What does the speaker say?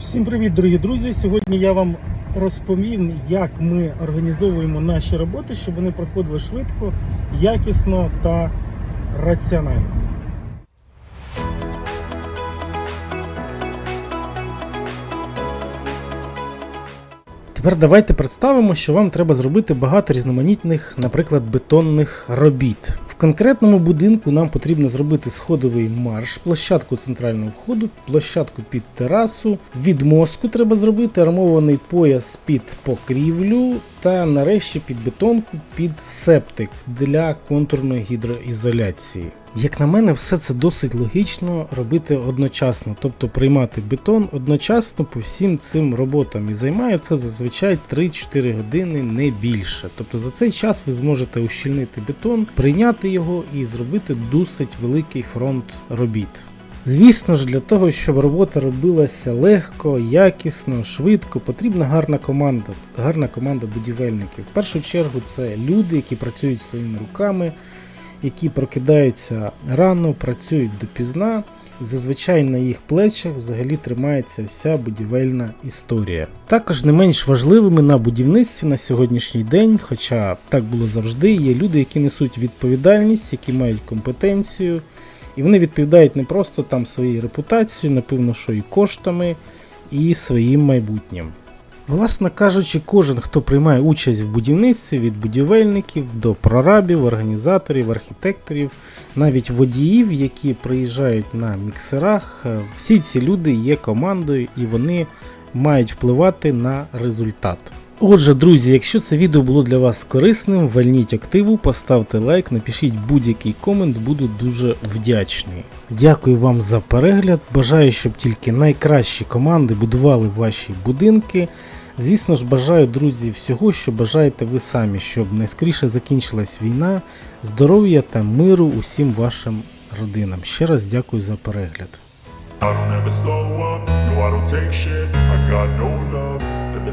Всім привіт, дорогі друзі! Сьогодні я вам розповім, як ми організовуємо наші роботи, щоб вони проходили швидко, якісно та раціонально. Тепер давайте представимо, що вам треба зробити багато різноманітних, наприклад, бетонних робіт. Конкретному будинку нам потрібно зробити сходовий марш, площадку центрального входу, площадку під терасу, відмостку треба зробити армований пояс під покрівлю та нарешті під бетонку під септик для контурної гідроізоляції. Як на мене, все це досить логічно робити одночасно, тобто приймати бетон одночасно по всім цим роботам. І займає це зазвичай 3-4 години, не більше. Тобто за цей час ви зможете ущільнити бетон, прийняти його і зробити досить великий фронт робіт. Звісно ж, для того, щоб робота робилася легко, якісно, швидко, потрібна гарна команда, гарна команда будівельників. В першу чергу це люди, які працюють своїми руками, які прокидаються рано, працюють допізна. Зазвичай на їх плечах взагалі тримається вся будівельна історія. Також не менш важливими на будівництві на сьогоднішній день, хоча так було завжди, є люди, які несуть відповідальність, які мають компетенцію, і вони відповідають не просто там своїй репутації, напевно, що і коштами, і своїм майбутнім. Власне кажучи, кожен, хто приймає участь в будівництві від будівельників до прорабів, організаторів, архітекторів, навіть водіїв, які приїжджають на міксерах, е, всі ці люди є командою і вони мають впливати на результат. Отже, друзі, якщо це відео було для вас корисним, вальніть активу, поставте лайк, напишіть будь-який комент, буду дуже вдячний. Дякую вам за перегляд. Бажаю, щоб тільки найкращі команди будували ваші будинки. Звісно ж, бажаю, друзі, всього, що бажаєте ви самі, щоб найскоріше закінчилась війна, здоров'я та миру усім вашим родинам. Ще раз дякую за перегляд. I don't ever slow up, no I don't take shit I got no love for the